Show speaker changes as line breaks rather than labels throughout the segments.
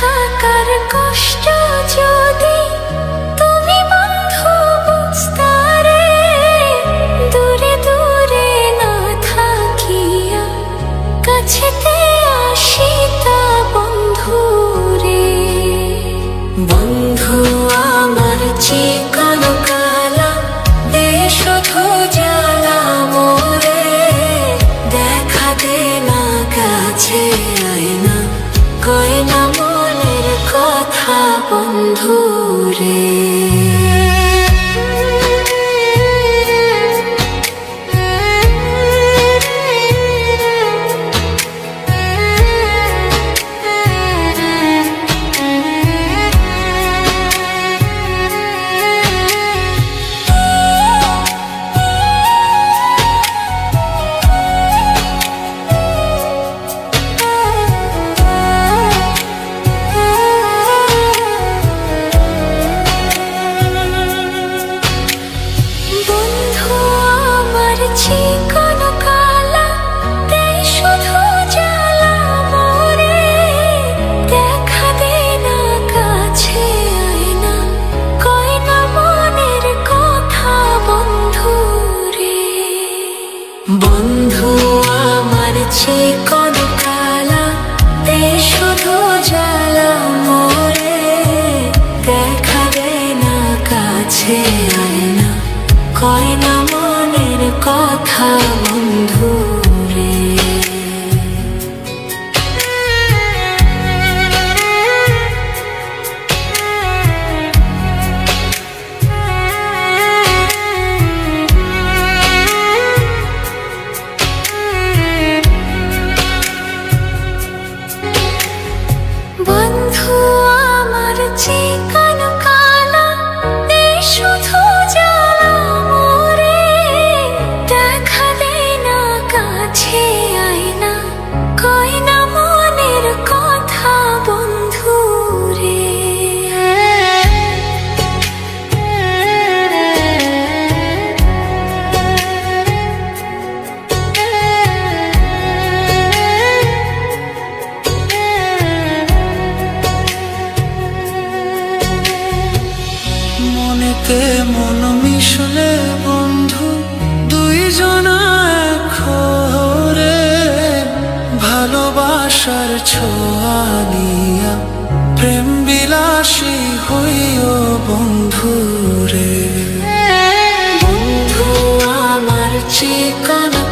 থাকার কষ্ট বন্ধু।
বুকে মন মিশলে বন্ধু, দুইজনা খোরে ভালোবাসার ছোঁয়া নিয়া প্রেম বিলাসী হইও বন্ধু রে।
বন্ধু, আমার ঠিকানা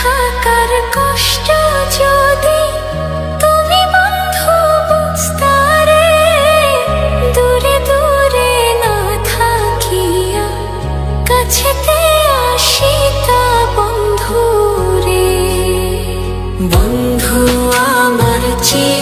থাকার কষ্ট যদি তুমি দূরে দূরে না কাছেতে বন্ধু আমার চেয়ে